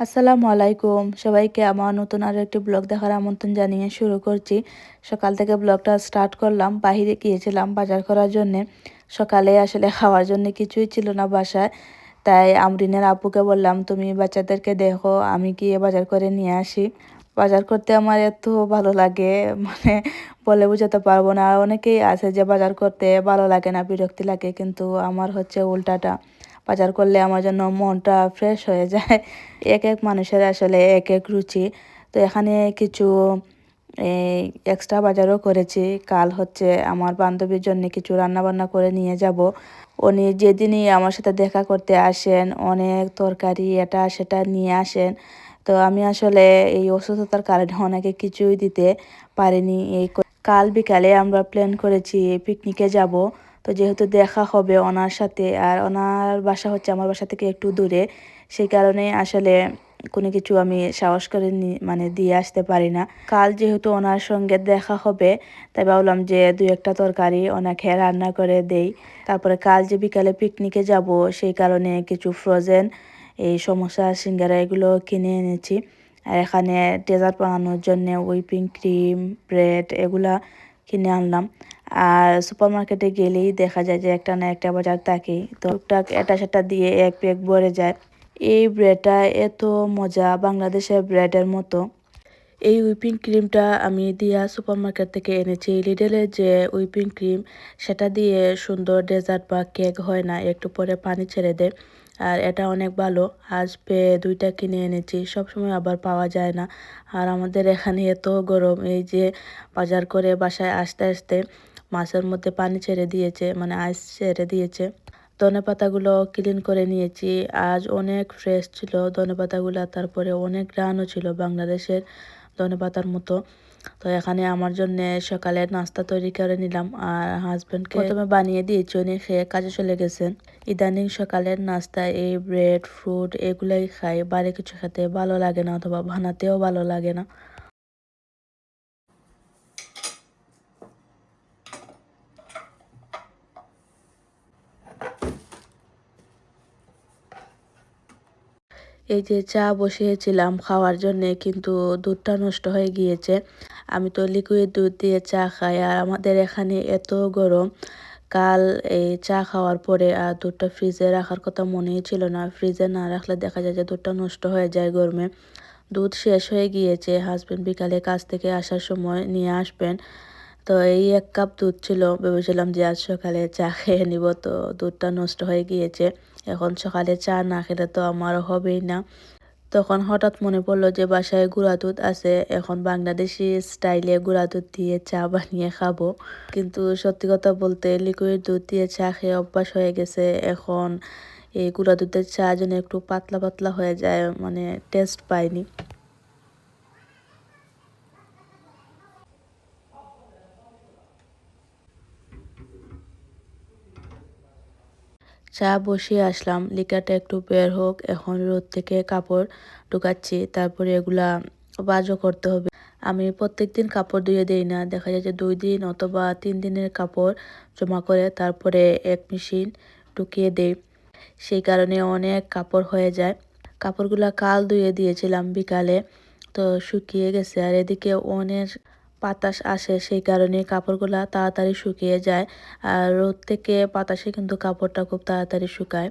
আসসালামু আলাইকুম। সবাইকে আমার নতুন আরও একটি ব্লগ দেখার আমন্ত্রণ জানিয়ে শুরু করছি। সকাল থেকে ব্লগটা স্টার্ট করলাম, বাহিরে গিয়েছিলাম বাজার করার জন্যে। সকালে আসলে খাওয়ার জন্য কিছুই ছিল না বাসায়। তাই আমরিনের আপুকে বললাম, তুমি বাচ্চাদেরকে দেখো, আমি গিয়ে বাজার করে নিয়ে আসি। বাজার করতে আমার এত ভালো লাগে মানে বলে বোঝাতে পারব না। আর অনেকেই আছে যে বাজার করতে ভালো লাগে না, বিরক্তি লাগে, কিন্তু আমার হচ্ছে উল্টাটা। বাজার করলে আমার জন্য মনটা ফ্রেশ হয়ে যায়। এক এক মানুষের আসলে এক এক রুচি। তো এখানে কিছু এই এক্সট্রা বাজারও করেছি। কাল হচ্ছে আমার বান্ধবীর জন্য কিছু রান্নাবান্না করে নিয়ে যাব। উনি যেদিনই আমার সাথে দেখা করতে আসেন, অনেক তরকারি এটা সেটা নিয়ে আসেন। তো আমি আসলে এই অসুস্থতার কারণে অনেকে কিছুই দিতে পারিনি। এই কাল বিকালে আমরা প্ল্যান করেছি পিকনিকে যাব। তো যেহেতু দেখা হবে ওনার সাথে, আর ওনার বাসা হচ্ছে আমার বাসা থেকে একটু দূরে, সেই কারণে আসলে কোনো কিছু আমি সাহস করে মানে দিয়ে আসতে পারি না। কাল যেহেতু ওনার সঙ্গে দেখা হবে, তাই ভাবলাম যে দুই একটা তরকারি ওনাকে রান্না করে দেই। তারপরে কাল যে বিকালে পিকনিকে যাব, সেই কারণে কিছু ফ্রোজেন এই সমস্যা সিঙ্গারা এগুলো কিনে এনেছি। আর এখানে ডেজার্ট বানানোর জন্য হুইপিং ক্রিম ব্রেড এগুলা কিনে আনলাম। আর সুপার মার্কেটে গেলেই দেখা যায় যে একটা না একটা বাজার থাকেই তো টুকটাক এটা সেটা দিয়ে এক পেক ভরে যায়। এই ব্রেডটা এত মজা, বাংলাদেশের ব্রেডের মতো। এই উইপিং ক্রিমটা আমি দিয়া সুপার মার্কেট থেকে এনেছি। লিডেলের যে উইপিং ক্রিম সেটা দিয়ে সুন্দর ডেজার্ট বা কেক হয় না। একটু পরে পানি ছেড়ে দেয়। আর এটা অনেক ভালো। আজ পেয়ে দুইটা কিনে এনেছি, সবসময় আবার পাওয়া যায় না। আর আমাদের এখানে এত গরম, এই যে বাজার করে বাসায় আসতে আসতে মাছের মধ্যে পানি ছেড়ে দিয়েছে মানে আইস ছেড়ে দিয়েছে। ধনে পাতাগুলো ক্লিন করে নিয়েছি। আজ অনেক ফ্রেশ ছিল ধনে পাতাগুলো, তারপরে অনেক গ্রানও ছিল বাংলাদেশের ধনে পাতার মতো। তো এখানে আমার জন্য সকালে নাস্তা তৈরি করে নিলাম আর হাজব্যান্ডকে প্রথমে বানিয়ে দিয়েছি, উনি খেয়ে কাজে চলে গেছেন। ইদানিং সকালের নাস্তা, এই ব্রেড ফ্রুট এগুলাই খাই বাইরে কিছু খেতে ভালো লাগে না অথবা বানাতেও ভালো লাগে না। এই যে চা বসিয়েছিলাম খাওয়ার জন্যে, কিন্তু দুধটা নষ্ট হয়ে গিয়েছে। আমি তো লিকুইড দুধ দিয়ে চা খাই, আর আমাদের এখানে এত গরম। কাল এই চা খাওয়ার পরে, আর দুধটা ফ্রিজে রাখার কথা মনেই ছিল না। ফ্রিজে না রাখলে দেখা যায় যে দুধটা নষ্ট হয়ে যায় গরমে। দুধ শেষ হয়ে গিয়েছে। হাজব্যান্ড বিকালে কাজ থেকে আসার সময় নিয়ে আসবেন। তো এই এক কাপ দুধ ছিল। ভেবেছিলাম যে আজ সকালে চা খেয়ে নিব। তো দুধটা নষ্ট হয়ে গিয়েছে। এখন সকালে চা না খেলে তো আমারও হবেই না। তখন হঠাৎ মনে পড়ল যে বাসায় গুঁড়া দুধ আছে, এখন বাংলাদেশি স্টাইলে গুঁড়া দুধ দিয়ে চা বানিয়ে খাব। কিন্তু সত্যি কথা বলতে লিকুইড দুধ দিয়ে চা খেয়ে অভ্যাস হয়ে গেছে। এখন এই গুঁড়া দুধের চা যেন একটু পাতলা পাতলা হয়ে যায় মানে টেস্ট পাইনি। চা বসিয়ে আসলাম। লিকাটা একটু বের হোক, এখন রোদ থেকে কাপড় ঢুকাচ্ছি, তারপরে এগুলা বাজও করতে হবে। আমি প্রত্যেক দিন কাপড় ধুয়ে দিই না। দেখা যায় যে দুই দিন অথবা তিন দিনের কাপড় জমা করে তারপরে এক মেশিন ঢুকিয়ে দেই। সেই কারণে অনেক কাপড় হয়ে যায়। কাপড়গুলা কাল ধুয়ে দিয়েছিলাম বিকালে, তো শুকিয়ে গেছে। আর এদিকে অনেক বাতাস আসে, সেই কারণে কাপড়গুলা তাড়াতাড়ি শুকিয়ে যায়। আর রোদ থেকে বাতাসে কিন্তু কাপড়টা খুব তাড়াতাড়ি শুকায়।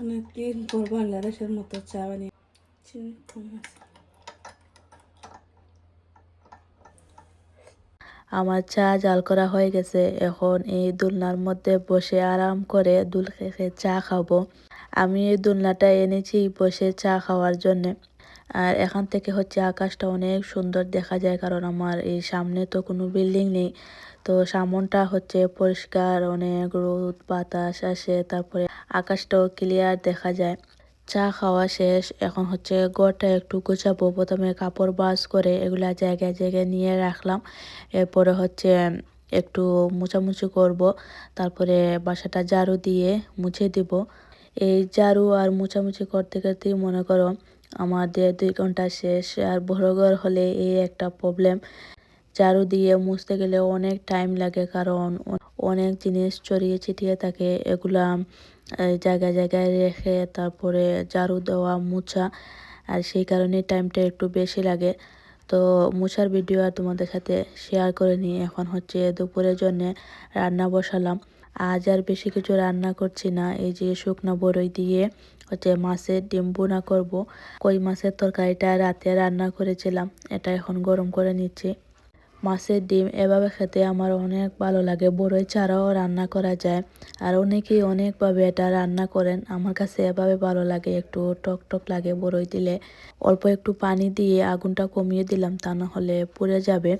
অনেকদিন পর বাংলাদেশের মতো চা বানিয়ে আমার চা জাল করা হয়ে গেছে। এখন এই দোলনার মধ্যে বসে আরাম করে দুল খেয়ে চা খাব। আমি এই দোলনাটা এনেছি বসে চা খাওয়ার জন্যে। আর এখান থেকে হচ্ছে আকাশটা অনেক সুন্দর দেখা যায়, কারণ আমার এই সামনে তো কোনো বিল্ডিং নেই। তো সামনটা হচ্ছে পরিষ্কার, অনেক রোদ, বাতাস আসে, তারপরে আকাশটাও ক্লিয়ার দেখা যায়। চা খাওয়া শেষ, এখন হচ্ছে ঘরটা একটু গোছাবো। প্রথমে কাপড় বাস করে এগুলা জায়গায় জায়গায় নিয়ে রাখলাম। এরপরে হচ্ছে একটু মোছামুছি করব। তারপরে বাসাটা ঝাড়ু দিয়ে মুছে দিব। এই ঝাড়ু আর মোছামুছি করতে করতেই মনে করো, আমাদের দুই ঘণ্টা শেষ। আর বড় ঘর হলে এই একটা প্রবলেম ঝাড়ু দিয়ে মুছতে গেলে অনেক টাইম লাগে কারণ অনেক জিনিস ছড়িয়ে ছিটিয়ে থাকে, এগুলা জায়গায় জায়গায় রেখে তারপরে ঝাড়ু দেওয়া, মুছা, আর সেই কারণে টাইমটা একটু বেশি লাগে। তো মুছার ভিডিও আর তোমাদের সাথে শেয়ার করে নিই। এখন হচ্ছে দুপুরের জন্যে রান্না বসালাম। আজ আর বেশি কিছু রান্না করছি না। এই যে শুকনো বড়ই দিয়ে হচ্ছে মাছের ডিম বোনা করব। কই মাছের তরকারিটা রাতে রান্না করেছিলাম, এটা এখন গরম করে নিচ্ছি। মাছের ডিম এভাবে খেতে আমার অনেক ভালো লাগে। বড়ই ছাড়াও রান্না করা যায়। আর অনেকেই অনেকভাবে এটা রান্না করেন। আমার কাছে এভাবে ভালো লাগে। একটু টক টক লাগে বড়ই দিলে। অল্প একটু পানি দিয়ে আগুনটা কমিয়ে দিলাম, তা না হলে পুড়ে যাবে।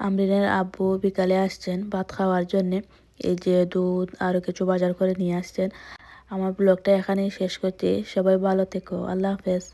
আমরিনের আব্বু বিকালে আসছেন ভাত খাওয়ার জন্যে। এই যে দুধ আরও কিছু বাজার করে নিয়ে আসছেন। আমার ব্লগটা এখানেই শেষ করছি। সবাই ভালো থেকো। আল্লাহ হাফেজ।